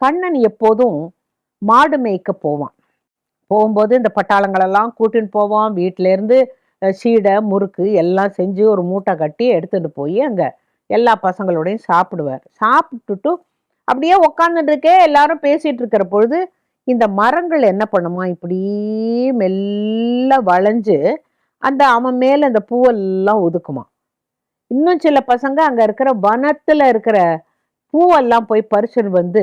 கண்ணன் எப்போதும் மாடு மேய்க்க போவான். போகும்போது இந்த பட்டாளங்களெல்லாம் கூட்டின்னு போவான். வீட்டிலேருந்து சீடை முறுக்கு எல்லாம் செஞ்சு ஒரு மூட்டை கட்டி எடுத்துகிட்டு போய் அங்கே எல்லா பசங்களோடையும் சாப்பிடுவார். சாப்பிட்டுட்டு அப்படியே உக்காந்துட்டுருக்கே எல்லாரும் பேசிகிட்டு இருக்கிற பொழுது இந்த மரங்கள் என்ன பண்ணுமா? இப்படி மெல்ல வளைஞ்சு அந்த அவன் மேலே அந்த பூவெல்லாம் ஒதுக்குமா? இன்னும் சில பசங்க அங்கே இருக்கிற வனத்தில் இருக்கிற பூவெல்லாம் போய் பறிச்சுட்டு வந்து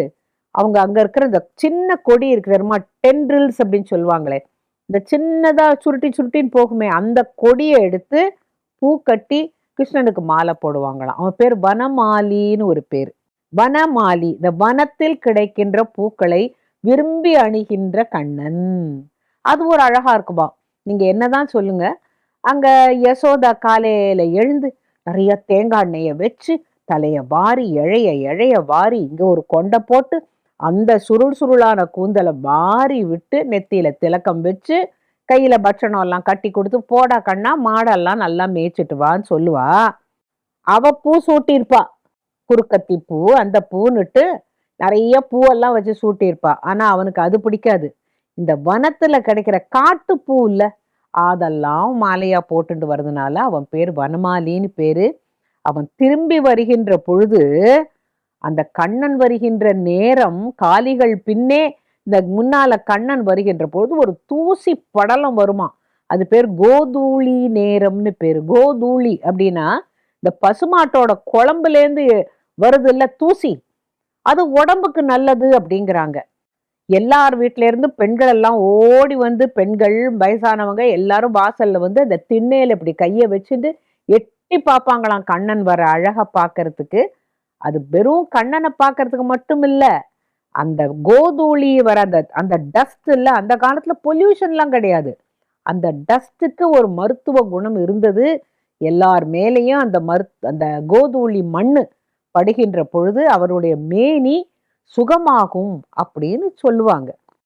அவங்க அங்கே இருக்கிற இந்த சின்ன கொடி இருக்கு தெரியுமா? டென்ட்ரில்ஸ் அப்படின்னு சொல்லுவாங்களே. இந்த சின்னதாக சுருட்டி சுருட்டின்னு போகுமே அந்த கொடியை எடுத்து பூ கட்டி கிருஷ்ணனுக்கு மாலை போடுவாங்களாம். அவன் பேர் வனமாலின்னு ஒரு பேர். வனமாலி இந்த வனத்தில் கிடைக்கின்ற பூக்களை விரும்பி அணிகின்ற கண்ணன். அது ஒரு அழகா இருக்குமா? நீங்க என்னதான் சொல்லுங்க. அங்க யசோதா காலையில எழுந்து நிறைய தேங்காய் எண்ணெயை வச்சு தலைய வாரி இழைய இழைய வாரி இங்க ஒரு கொண்டை போட்டு அந்த சுருள் சுருளான கூந்தலை வாரி விட்டு நெத்தியில திலக்கம் வச்சு கையில பட்சணம் எல்லாம் கட்டி கொடுத்து போடா கண்ணா மாடெல்லாம் நல்லா மேய்ச்சிட்டு வான்னு சொல்லுவா. அவ பூ சூட்டியிருப்பா. குறுக்கத்தி பூ அந்த பூன்னுட்டு நிறைய பூவெல்லாம் வச்சு சூட்டியிருப்பா. ஆனா அவனுக்கு அது பிடிக்காது. இந்த வனத்துல கிடைக்கிற காட்டு பூ இல்ல. அதெல்லாம் மாலையா போட்டுட்டு வர்றதுனால அவன் பேர் வனமாலின்னு பேரு. அவன் திரும்பி வருகின்ற பொழுது அந்த கண்ணன் வருகின்ற நேரம் காலிகள் பின்னே இந்த முன்னால கண்ணன் வருகின்ற பொழுது ஒரு தூசி படலம் வருமா? அது பேர் கோதூளி நேரம்னு பேர். கோதூளி அப்படின்னா இந்த பசுமாட்டோட குழம்புலேருந்து வருது இல்ல தூசி. அது உடம்புக்கு நல்லது அப்படிங்கிறாங்க. எல்லார் வீட்டிலேருந்து பெண்கள் எல்லாம் ஓடி வந்து பெண்கள் வயசானவங்க எல்லாரும் வாசல்ல வந்து அந்த திண்ணையில் இப்படி கையை வச்சுட்டு எட்டி பார்ப்பாங்களாம் கண்ணன் வர அழகாக பார்க்கறதுக்கு. அது வெறும் கண்ணனை பார்க்கறதுக்கு மட்டும் இல்லை அந்த கோதூளி வர அந்த அந்த டஸ்ட் இல்லை அந்த காலத்தில் பொல்யூஷன்லாம் கிடையாது. அந்த டஸ்ட்டுக்கு ஒரு மருத்துவ குணம் இருந்தது. எல்லார் மேலேயும் அந்த மரு அந்த கோதூளி மண்ணு படுகின்ற பொழுது அவருடைய மேனி சுகமாகும் அப்படின்னு சொல்லுவாங்க.